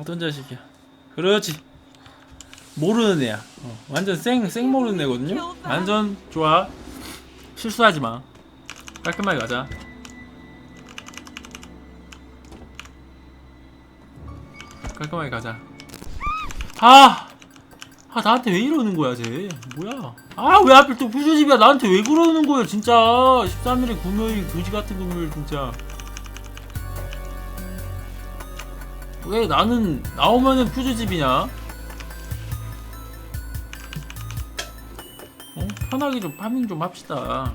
어떤 자식이야? 그렇지. 모르는 애야. 어, 완전 생, 생 모르는 애거든요? 완전 좋아. 실수하지 마. 깔끔하게 가자. 깔끔하게 가자. 아! 아 나한테 왜 이러는 거야 쟤? 뭐야? 아 왜 하필 또 퓨즈집이야? 나한테 왜 그러는 거야 진짜? 13일에 금요일 그지 같은 금요일 진짜 왜 나는 나오면은 퓨즈집이냐 어? 편하게 좀 파밍 좀 합시다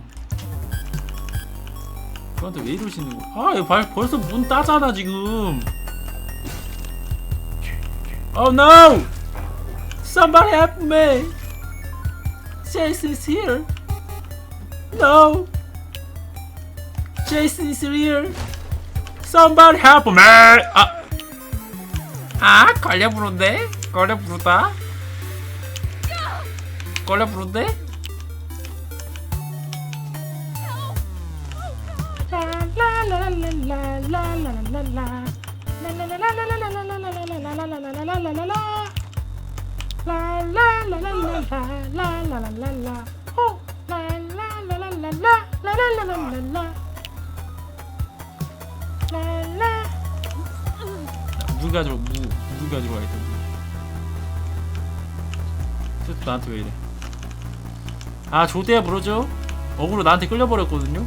저한테 왜 이러시는 거야 아 발- 벌써 문 따잖아 지금 Oh no! Somebody help me! Jason is here! No! Jason is here! Somebody help me! 아! 아, 걸려 부른데? 걸려 부르다? 걸려 부른데? 물 가지고 무, 물 가지고 가겠다 물. 또 나한테 왜 이래? 아 조대야 물어줘 어그로 나한테 끌려버렸거든요?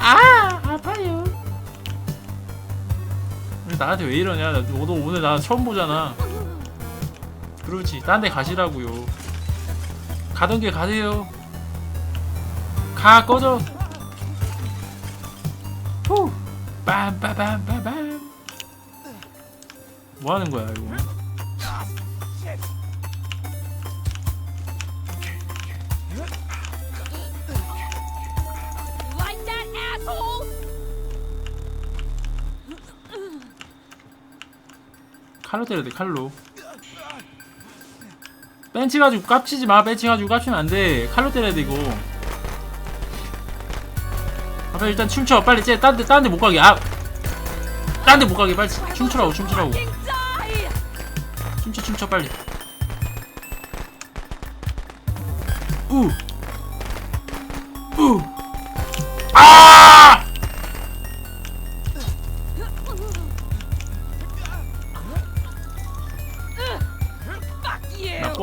아 아파요. 왜 나한테 왜 이러냐? 나- 너도 오늘 나 처음 보잖아 그렇지. 딴 데 가시라고요. 가던 길 가세요. 가 꺼져. 후. 빰빠밤빠밤 뭐 하는 거야 이거! 칼로 때려야 돼 칼로 벤치 가지고 깝치지 마. 벤치 가지고 깝치면 안 돼. 칼로 때려야 돼아 빨리 일단 춤춰. 빨리 쟤 딴데 딴 데 못 가게. 아 딴 데 못 가게. 빨리 춤추라고 춤추라고! 춤춰 춤춰 빨리. 우! 우!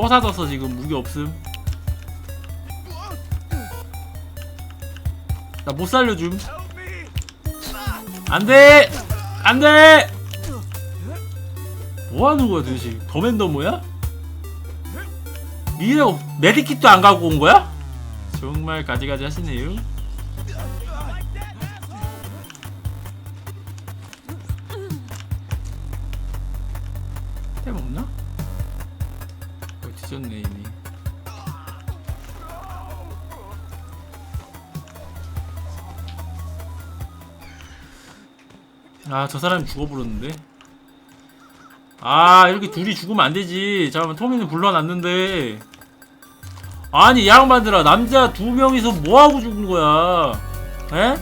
뽀사졌어 지금 무기 없음. 나 못 살려줌. 안돼! 안돼! 뭐하는 거야 도대체? 더맨더머야? 미래가 메디킷도 안 갖고 온 거야? 정말 가지가지 하시네요 어, 뒤졌네 이미. 아 저 사람이 죽어버렸는데? 아 이렇게 둘이 죽으면 안되지. 잠깐만 토미는 불러놨는데. 아니 이 양반들아 남자 두 명이서 뭐하고 죽은 거야? 에?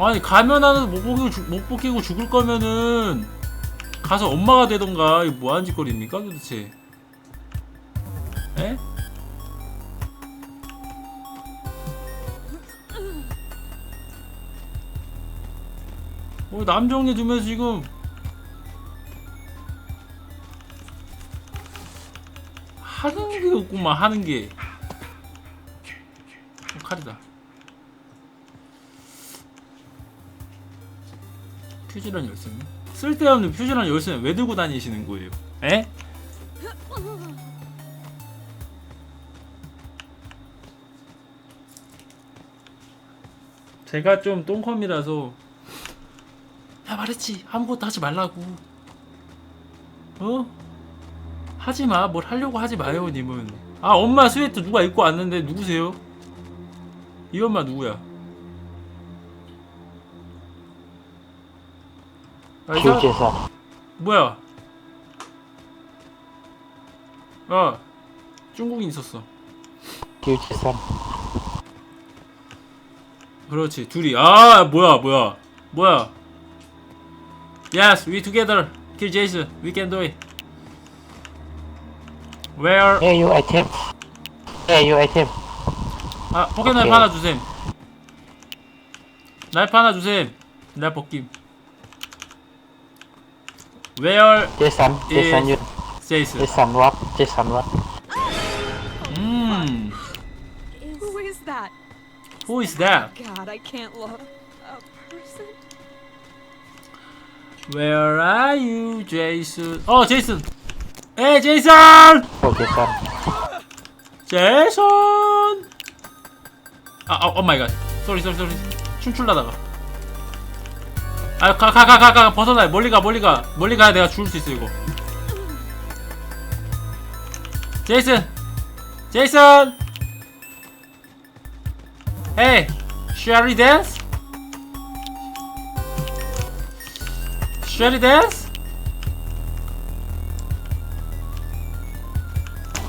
아니 가면 하나도 못 벗기고, 죽- 못 벗기고 죽을 거면은 가서 엄마가 되던가 이거 뭐하는 짓거리입니까 도대체 에? 뭐 남정네 두면서 지금 하는 게 없구만 하는 게 어, 칼이다 퓨즈란 열쇠는? 쓸데없는 퓨즈란 열쇠는 왜 들고 다니시는 거예요? 에? 제가 좀 똥컴이라서 야 말했지 아무것도 하지 말라고 어? 하지마 뭘 하려고 하지 마요 님은 아 엄마 스웨터 누가 입고 왔는데 누구세요? 이 엄마 누구야? 아, 이 사람- 介绍。 뭐야? 어 중국인 있었어. kill Jason. 그렇지 둘이 아 뭐야 뭐야 뭐야 Yes we together kill Jason we can do it Where Here you item. Here you item. 아 포켓 나이프 오케이. 하나 주셈 나이프 하나 주셈 나 벗김 Where Jason, Jason, 예. you. Jason Jason, what? Jason, what? 음 Who is that? Who is that God, I can't look. A person? Where are you Jason 어 제이슨 에이 제이슨 Oh, Jason. 제이슨 아, 어, 오 마이 갓. 쏘리, 쏘리, 쏘리. 춤출라다가. 아, 가, 가, 가, 가, 가. 벗어나. 멀리 가, 멀리 가. 멀리 가야 내가 죽을 수 있어, 이거. 제이슨! 제이슨! Shall we dance?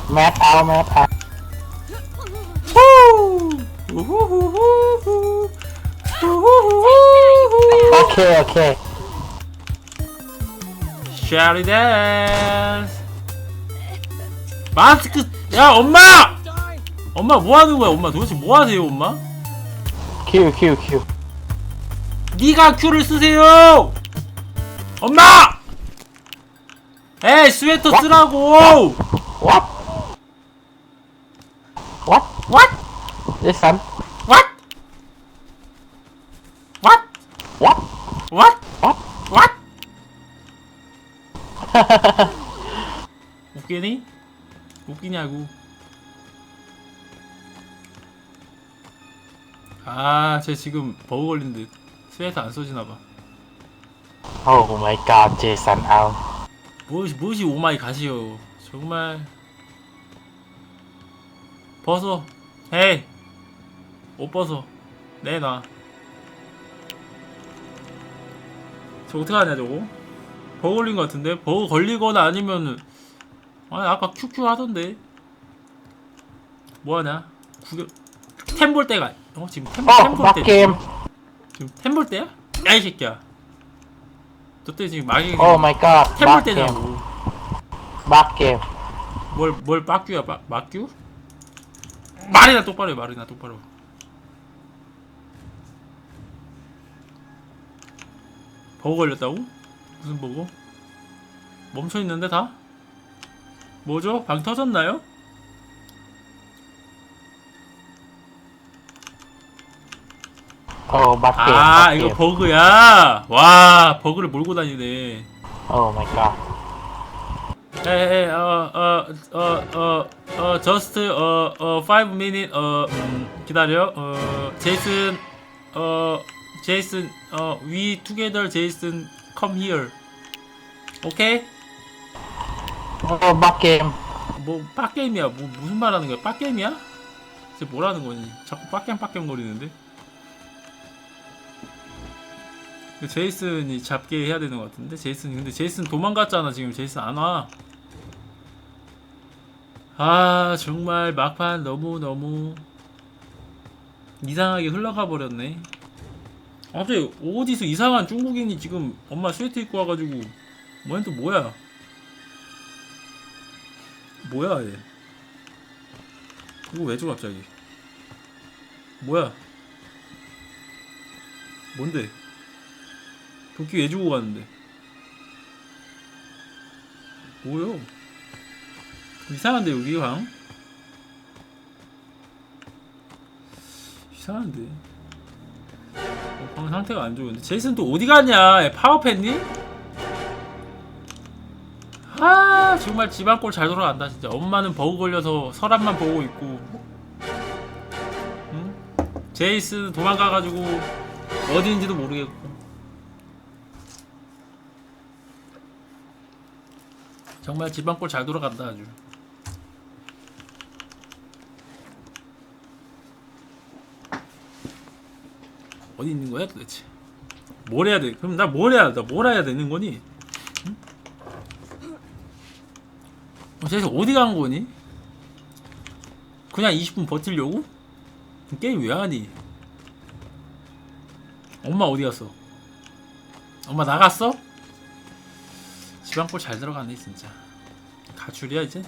Map out, map out. 후! 우후후후후. 우후후후 오케이 오케이. 쉐리 댄스 마스크 야 엄마! 엄마 뭐하는 거야 엄마? 도대체 뭐하세요 엄마? 큐큐큐 니가 큐를 쓰세요! 엄마! 에이 스웨터 쓰라고! 왓? 왓? 왓? 1 3 What? What? What? 웃기니? 웃기냐고 아, 쟤 지금 버그 걸린 듯 스웨터 안 써지나봐 oh my god, Jason out. 무엇이 무엇이 오마이 갓이요 정말 벗어 헤이 옷 벗어 내놔 저 어떡하냐 저거 버그 걸린 것 같은데 버그 걸리거나 아니면은 아니 아까 큐큐 하던데 뭐하냐 구경 템볼 때가 어 지금 템 Oh, 볼때 game. 지금 템볼 때야? 야 이 새끼야 저때 지금 막이 Oh my god, 템볼 back game. 때냐고 Back game. 뭘, 뭘 빡규야, 빡, 막규? 말이나 똑바로 해, 말이나 똑바로. 버거 걸렸다고? 무슨 버거? 멈춰있는데 다? 뭐죠? 방 터졌나요? Back game. 아, back 이거. 버그야! 와, 버그를 몰고 다니네. 에에, 어, 어, 어, 어, 어, just, 어, 어, 5 minute, 어, 음, 기다려. 어, 제이슨, 어, 제이슨, 어, we together, 제이슨, come here. 오케이? Oh, back game. 뭐, 빡게임이야. 뭐, 무슨 말 하는 거야? 빡게임이야? 쟤 뭐라는 거니? 자꾸 빡겜 빡겜 거리는데? 그 제이슨이 잡게 해야 되는 것 같은데? 제이슨, 근데 제이슨 도망갔잖아. 지금 제이슨 안 와. 아, 정말 막판 너무너무 이상하게 흘러가 버렸네. 갑자기 어디서 이상한 중국인이 지금 엄마 스웨트 입고 와가지고, 뭐야 또 뭐야? 뭐야 얘? 이거 왜 줘 갑자기? 뭐야? 뭔데? 도끼 왜 주고 갔는데? 뭐요? 이상한데 여기 방? 이상한데 어, 방 상태가 안 좋은데. 제이슨 또 어디 갔냐? 얘 파업했니? 아 정말 집안 꼴 잘 돌아간다 진짜. 엄마는 버그 걸려서 서랍만 보고 있고. 응? 제이슨 도망가가지고 어디인지도 모르겠고. 정말 집안 꼴 잘 돌아간다 아주 어디 있는 거야 도대체 뭘 해야 돼 그럼 나 뭘 해야 나 뭘 해야 되는 거니 어, 쟤서 어디 간 거니? 그냥 20분 버틸려고? 게임 왜 하니? 엄마 어디 갔어? 엄마 나갔어? 지방골 잘 들어가네 진짜 가출이야 이제?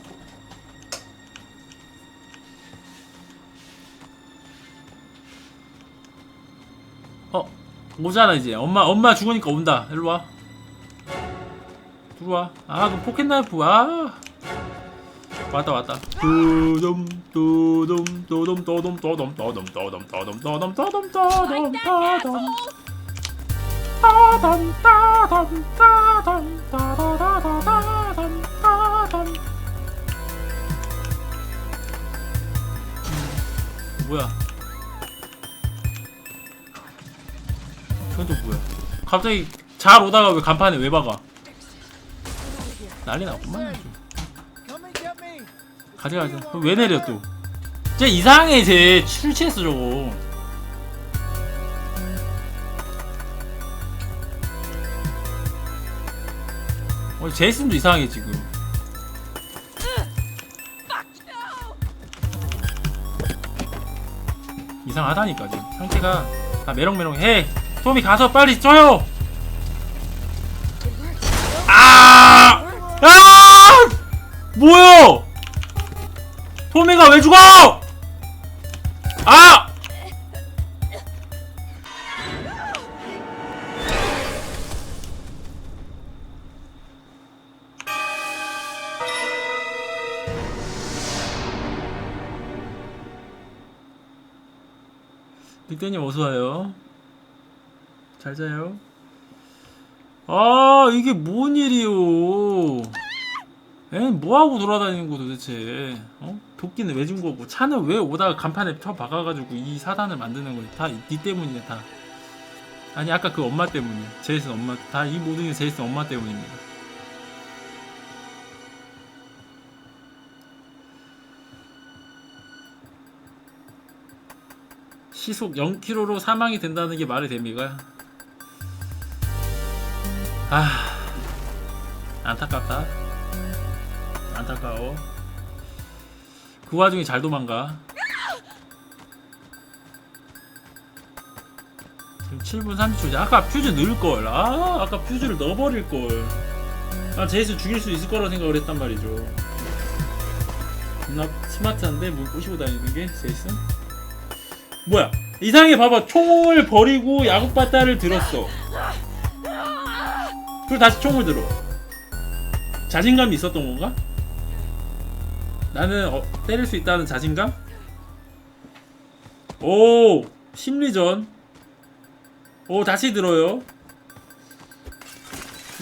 오잖아 이제 엄마 엄마 죽으니까 온다 일로와 들어와 아그 포켓 나이프 아 왔다 왔다 두둠 두둠 두둠 또둠 또둠 또둠 또둠 또둠 또둠 또둠 또둠 또둠 따담 따담 따담 따다다다다담 따담 뭐야 또 뭐야? 갑자기 잘 오다가 왜 간판에 왜 박아? 난리 났구만 가져가자. 그럼 왜 내려 또쟤 이상해 쟤술 취했어 저거. 어, 제이슨도 이상해 지금. 이상하다니까 지금. 상태가 다 메롱메롱해. 토미 가서 빨리 쪄요. 아! 아! 뭐야? 토미가 왜 죽어? 아! 늑대님 어서와요 잘 자요. 아 이게 뭔 일이요 에 뭐하고 돌아다니는 거 도대체? 어? 도끼는 왜 준 거고? 차는 왜 오다가 간판에 쳐 박아가지고 이 사단을 만드는 거야? 다니 때문이야 다. 아니 아까 그 엄마 때문이야. 제이슨 엄마 다 이 모든 게 제이슨 엄마 때문입니다. 시속 0km로 사망이 된다는 게 말이 됩니까? 아 안타깝다. 안타까워. 그 와중에 잘 도망가. 지금 7분 30초지 아까 퓨즈 넣을걸. 아 아까 퓨즈를 넣어버릴걸. 아 제이스 죽일 수 있을 거라 생각을 했단 말이죠. 겁나 스마트한데 뭘 꼬시고 다니는 게 제이슨? 뭐야? 이상해 봐봐. 총을 버리고 야구바따를 들었어 그리고 다시 총을 들어 자신감이 있었던 건가? 나는 어, 때릴 수 있다는 자신감? 오 심리전 오 다시 들어요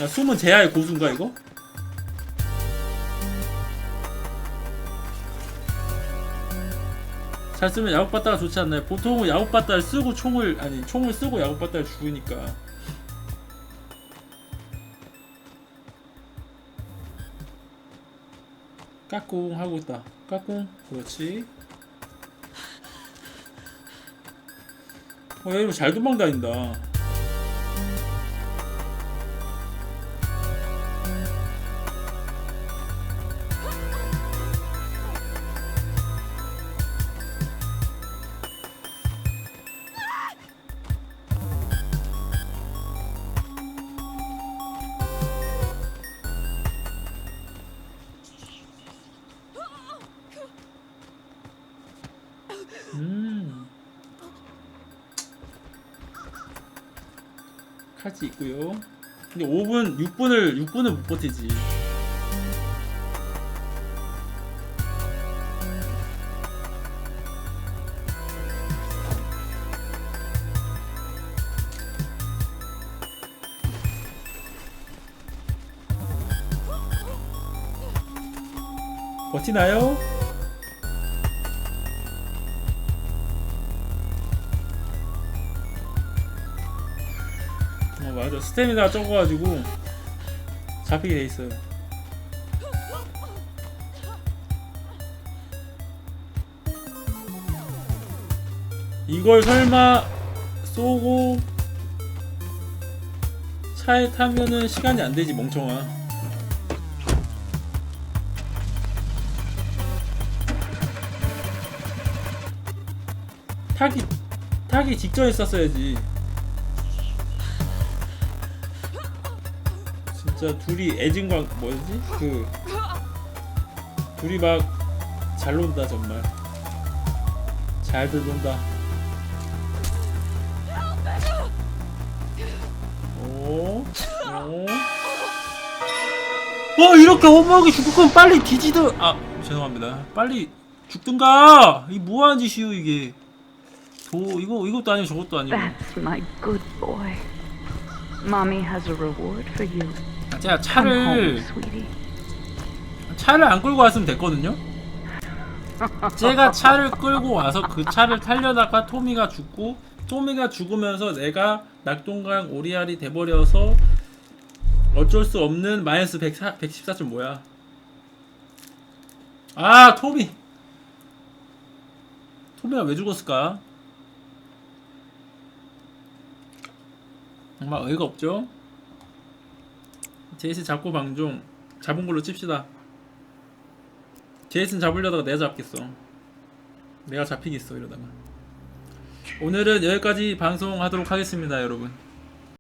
야 숨은 제야의 고수인가 이거? 잘 쓰면 야구바따가 좋지 않나요? 보통은 야구바따를 쓰고 총을 아니 총을 쓰고 야구바따를 죽으니까 까꿍 하고 있다. 까꿍? 그렇지. 어, 얘 이거 잘 도망다닌다 칼치 있고요. 근데 5분, 6분을 6분을 못 버티지. 버티나요? 어 맞아 스태미나 적어가지고 잡히게 돼 있어요. 이걸 설마 쏘고 차에 타면은 시간이 안 되지 멍청아. 타기 타기 직전에 쐈어야지. 진짜 둘이 애증광 뭐지? 그 둘이 막 잘 논다 정말. 잘들 논다. 오, 오. 어 이렇게 허무하게 죽을 거면 빨리 뒤지든 아 죄송합니다 빨리 죽든가 이 뭐하는 짓이요 이게 도 이거 이것도 아니고 저것도 아니고 That's my good boy. Mommy has a reward for you. 제가 차를. 차를 안 끌고 왔으면 됐거든요. 제가 차를 끌고 와서 그 차를 타려다가 토미가 죽고 토미가 죽으면서 내가 낙동강 오리알이 돼버려서 어쩔 수 없는 마이너스 104, 114점 뭐야? 아 토미! 토미가 왜 죽었을까? 정말 어이가 없죠 제이슨 잡고 방종 잡은 걸로 칩시다. 제이슨 잡으려다가 내가 잡겠어. 내가 잡히겠어 이러다가. 오늘은 여기까지 방송하도록 하겠습니다 여러분